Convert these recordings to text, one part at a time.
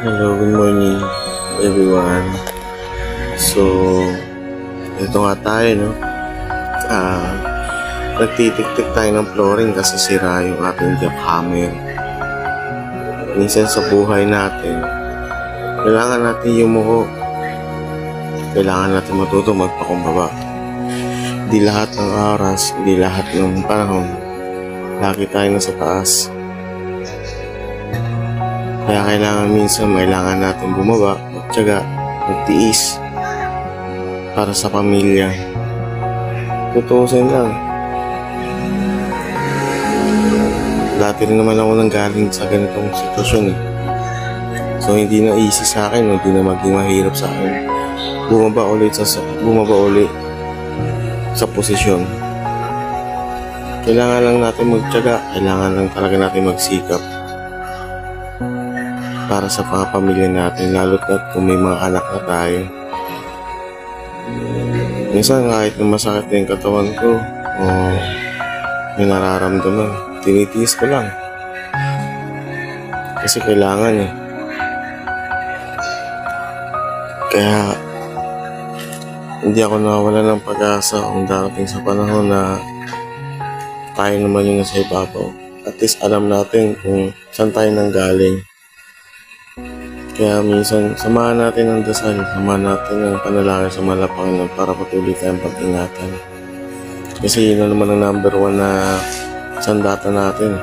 Hello, good morning everyone. So, ito nga tayo, no? Ah, nagtitik-tik tayo ng flooring kasi sira yung ating jackhammer. Minsan sa buhay natin, kailangan natin yumuko. Kailangan natin matuto magpakumbaba. Di lahat ng oras, di lahat ng panahon, lagi tayo nasa taas. Kaya kailangan minsan, kailangan natin bumaba, magtyaga, magtiis para sa pamilya. Tutuusin lang. Dati rin naman ako nang galing sa ganitong sitwasyon eh. So hindi na easy sa akin, hindi na maging mahirap sa akin. Bumaba ulit sa bumaba ulit sa posisyon. Kailangan lang natin magtyaga, kailangan lang talaga natin magsikap para sa pamilya natin, lalo't na kung may mga anak na tayo. Minsan kahit na masakit na yung katawan ko, o may nararamdaman, tinitiis ko lang. Kasi kailangan eh. Kaya, hindi ako nawawala ng pag-asa kung darating sa panahon na tayo naman yung nasa ibabaw. At least alam natin kung saan tayo nanggaling. Kaya minsan, samahan natin ang dasal, samahan natin ang panalangin sa mga Panginoon para patuloy tayong pag-ingatan. Kasi yun na naman ang number one na sandata natin.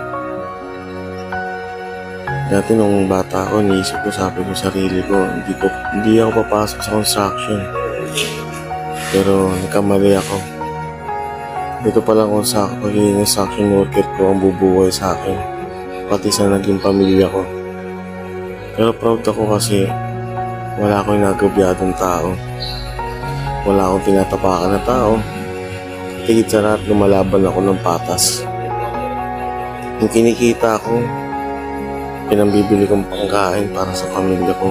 Dati nung bata ako, niisip ko, sabi ko sa sarili ko, hindi, ko, hindi ako papasok sa construction. Pero nagkamali ako. Dito pa lang kung sa pagiging construction worker ko ang bubuhay sa akin. Pati sa naging pamilya ko. Pero proud ako kasi wala akong nagabyadong tao. Wala akong tinatapakan na tao. Tigit sa lahat, lumalaban ako ng patas. Yung kinikita ko, pinambibili kong pangkain para sa pamilya ko,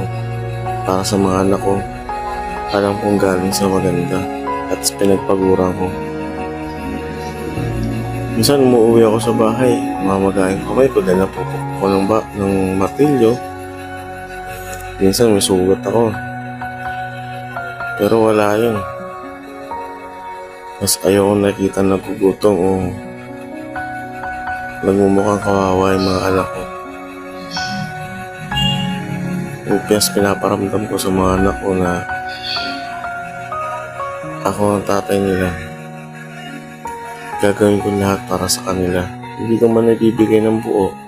para sa mga anak ko. Alam kong galing sa maganda at pinagpaguran ko. Minsan umuwi ako sa bahay, mamagaling kamay ko dahil naputok ko ng, ba ng martilyo. Minsan may sugat ako. Pero wala yun. Mas ayaw nakita na gugutom o nagmumukhang kawawa yung mga anak ko. Upyas pinaparamdam ko sa mga anak ko na ako ang tatay nila. Gagawin ko lahat para sa kanila. Hindi ko man nabibigay ng buo.